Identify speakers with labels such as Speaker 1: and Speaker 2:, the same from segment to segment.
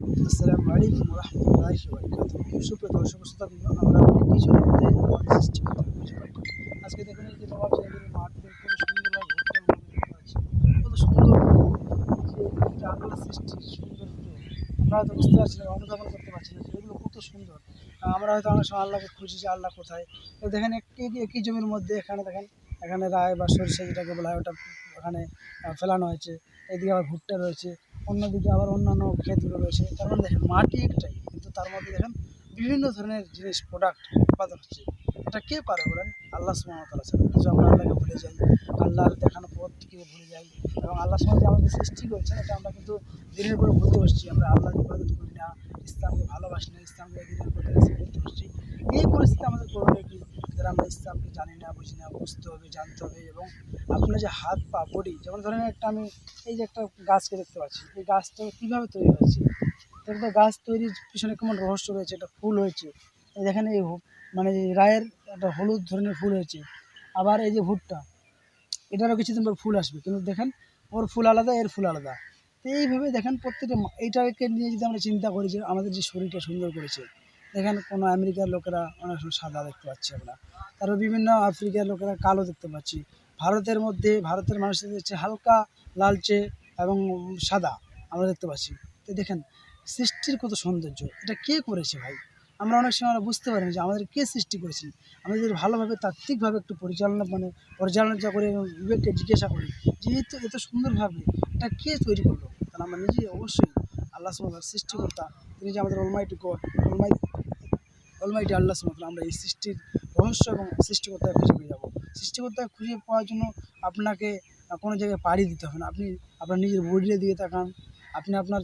Speaker 1: আসসালামু আলাইকুম সুপ্রিয় দর্শক শ্রোতাবৃন্দ আমরা কিছু আজকে দেখুন এই যে মাঠ কত সুন্দরভাবে। কত সুন্দর যে সৃষ্টি সৌন্দর্য আমরা হয়তো বুঝতে পারছি না, অনুধাবন করতে পারছি না এগুলো কত সুন্দর। আমরা হয়তো অনেক সময় আল্লাহকে খুঁজি যে আল্লাহ কোথায়। তো দেখেন একই একই জমির মধ্যে এখানে দেখেন, এখানে রায় বা সরিষা যেটাকে বলা হয়, ওটা ওখানে ফেলানো হয়েছে। এদিকে আবার ভুট্টা রয়েছে। অন্যদিকে আবার অন্যান্য ক্ষেতগুলো রয়েছে। তার মানে দেখেন মাটি একটাই, কিন্তু তার মধ্যে দেখেন বিভিন্ন ধরনের জিনিস প্রোডাক্ট উৎপাদন হচ্ছে। এটা কে পারে বলেন? আল্লাহ সুমতলা ছাড়া। কিছু আমরা আল্লাহকে ভুলে যাই, আল্লাহর দেখানো পথটিকে ভুলে যাই, এবং আল্লাহ সুমত যে আমাদের সৃষ্টি করেছেন, এটা আমরা কিন্তু দিনের পরে ভুলতে বসছি। আমরা আল্লাহকে ইবাদত করি না, ইসলামকে ভালোবাসি না, ইসলামকে দিনের পরে এই পরিস্থিতি আমাদের করণীয় কি? ইসলামকে জানি না, বুঝি না, বুঝতে হবে, জানতে হবে এবং আপনার যে হাত পা বডি যেমন ধরেন একটা আমি এই যে একটা গাছকে দেখতে পাচ্ছি, এই গাছটা কীভাবে তৈরি হয়েছে একটা গাছ তৈরির পিছনে কেমন রহস্য রয়েছে, একটা ফুল হয়েছে, এই দেখেন এই মানে রায়ের একটা হলুদ ধরনের ফুল হয়েছে, আবার এই যে ভুট্টা, এটারও কিছুদিন পর ফুল আসবে, কিন্তু দেখেন ওর ফুল আলাদা, এর ফুল আলাদা, তো এইভাবে দেখেন প্রত্যেকটা এইটাকে নিয়ে যদি আমরা চিন্তা করি যে আমাদের যে শরীরটা সুন্দর করেছে দেখেন কোনো আমেরিকার লোকেরা অনেক সময় সাদা দেখতে পাচ্ছি আমরা। তারপর বিভিন্ন আফ্রিকার লোকেরা কালো দেখতে পাচ্ছি। ভারতের মধ্যে, ভারতের মানুষদের হচ্ছে হালকা লালচে এবং সাদা আমরা দেখতে পাচ্ছি। তো দেখেন, সৃষ্টির কত সৌন্দর্য, এটা কে করেছে ভাই? আমরা অনেক সময় আমরা বুঝতে পারি যে আমাদের কে সৃষ্টি করেছে আমাদের যদি ভালোভাবে, তাত্ত্বিকভাবে একটু পরিচালনা মানে পরিচালনা করে এবং বিবেককে জিজ্ঞাসা করি যে এত সুন্দরভাবে এটা কে তৈরি করল? তাহলে আমরা নিজে অবশ্যই আল্লাহ সৃষ্টিকর্তা তিনি যে আমাদের almighty god almighty almighty Allah সুমাতার আমরা এই সৃষ্টির রহস্য এবং সৃষ্টিকর্তাকে খুঁজে পেয়ে যাব। সৃষ্টিকর্তায় খুঁজে পাওয়ার জন্য আপনাকে কোনো জায়গায় পাড়ি দিতে হবে না। আপনি আপনার নিজের বডির দিকে তাকান, আপনি আপনার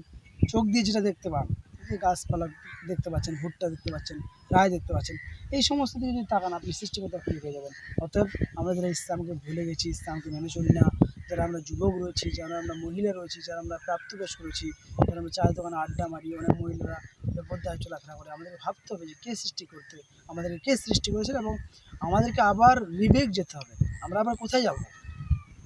Speaker 1: চোখ দিয়ে যেটা দেখতে পান যে গাছপালা দেখতে পাচ্ছেন, ভুট্টা দেখতে পাচ্ছেন, রায় দেখতে পাচ্ছেন, এই সমস্ত দিকে যদি তাকান, আপনি সৃষ্টিকর্তা খুঁজে পেয়ে যাবেন। অতএব আমরা যারা ইসলামকে ভুলে গেছি, ইসলামকে মেনে চলি না। যারা আমরা যুবক রয়েছি, যারা আমরা মহিলা রয়েছি, যারা আমরা প্রাপ্তবয়স্ক রয়েছি, যারা আমরা চায়ের দোকানে আড্ডা মারি, অনেক মহিলারা বেপরদায় চলাফেরা করে, আমাদেরকে ভাবতে হবে যে কে সৃষ্টি করতে, আমাদেরকে কে সৃষ্টি করেছেন এবং আমাদেরকে আবার বিবেক যেতে হবে। আমরা আবার কোথায় যাব?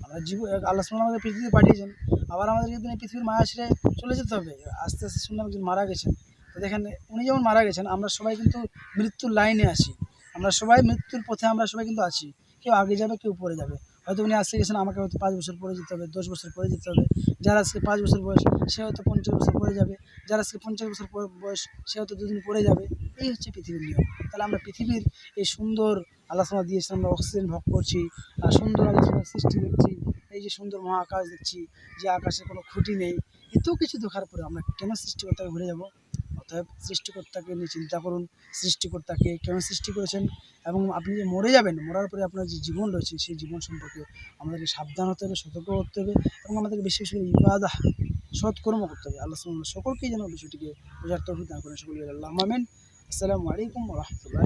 Speaker 1: আমরা জীবন আল্লাহ সাল্লাম আমাদের পৃথিবীতে পাঠিয়েছেন, আবার আমাদেরকে তিনি পৃথিবীর মায়া ছেড়ে চলে যেতে হবে। আস্তে আস্তে শুনলাম একজন মারা গেছেন। তো দেখেন, উনি যেমন মারা গেছেন, আমরা সবাই কিন্তু মৃত্যুর লাইনে আছি। আমরা সবাই মৃত্যুর পথে আমরা সবাই কিন্তু আছি। কেউ আগে যাবে, কেউ পরে যাবে। হয়তো উনি আসতে গেছেন, আমাকে হয়তো পাঁচ বছর পরে যেতে হবে, দশ বছর পরে যেতে হবে। যার আজকে পাঁচ বছর বয়স, সে হয়তো পঞ্চাশ বছর পরে যাবে। যার আজকে পঞ্চাশ বছর বয়স, সে হয়তো দুদিন পরে যাবে। এই হচ্ছে পৃথিবীর নিয়ম। তাহলে আমরা পৃথিবীর এই সুন্দর সামা দিয়েছে, আমরা অক্সিজেন ভোগ করছি, আর সুন্দর সামার সৃষ্টি দেখছি, এই যে সুন্দর মহাকাশ দেখছি, যে আকাশে কোনো খুঁটি নেই, এত কিছু দেখার পরে আমরা কেন সৃষ্টিকর্তাকে ভুলে যাব? অতএব সৃষ্টিকর্তাকে নিয়ে চিন্তা করুন, সৃষ্টিকর্তাকে কেন সৃষ্টি করেছেন এবং আপনি যে মরে যাবেন, মরার পরে আপনার যে জীবন রয়েছে, সেই জীবন সম্পর্কে আমাদেরকে সাবধান হতে হবে, সতর্ক করতে হবে এবং আমাদেরকে বেশি বেশি ইবাদা, সৎকর্ম করতে হবে। আল্লাহ সুবহানাহু সকলকেই যেন বিষয়টিকে বোঝার দান করেন। সকলকে আল্লাহ আমেন। আসসালামু আলাইকুম রহমতুল্লাহ